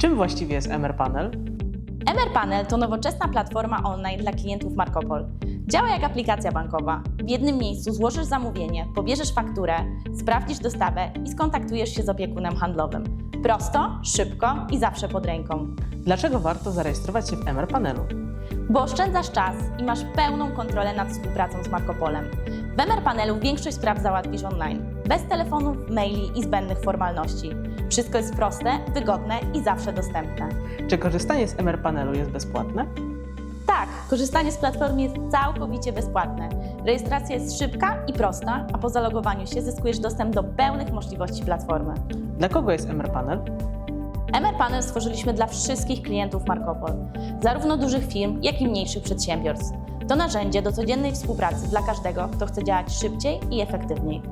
Czym właściwie jest MR Panel? MR Panel to nowoczesna platforma online dla klientów Markopol. Działa jak aplikacja bankowa. W jednym miejscu złożysz zamówienie, pobierzesz fakturę, sprawdzisz dostawę i skontaktujesz się z opiekunem handlowym. Prosto, szybko i zawsze pod ręką. Dlaczego warto zarejestrować się w MR Panelu? Bo oszczędzasz czas i masz pełną kontrolę nad współpracą z Markopolem. W MR Panelu większość spraw załatwisz online, bez telefonów, maili i zbędnych formalności. Wszystko jest proste, wygodne i zawsze dostępne. Czy korzystanie z MR Panelu jest bezpłatne? Tak, korzystanie z platformy jest całkowicie bezpłatne. Rejestracja jest szybka i prosta, a po zalogowaniu się zyskujesz dostęp do pełnych możliwości platformy. Dla kogo jest MR Panel? MR Panel stworzyliśmy dla wszystkich klientów Markopol, zarówno dużych firm, jak i mniejszych przedsiębiorstw. To narzędzie do codziennej współpracy dla każdego, kto chce działać szybciej i efektywniej.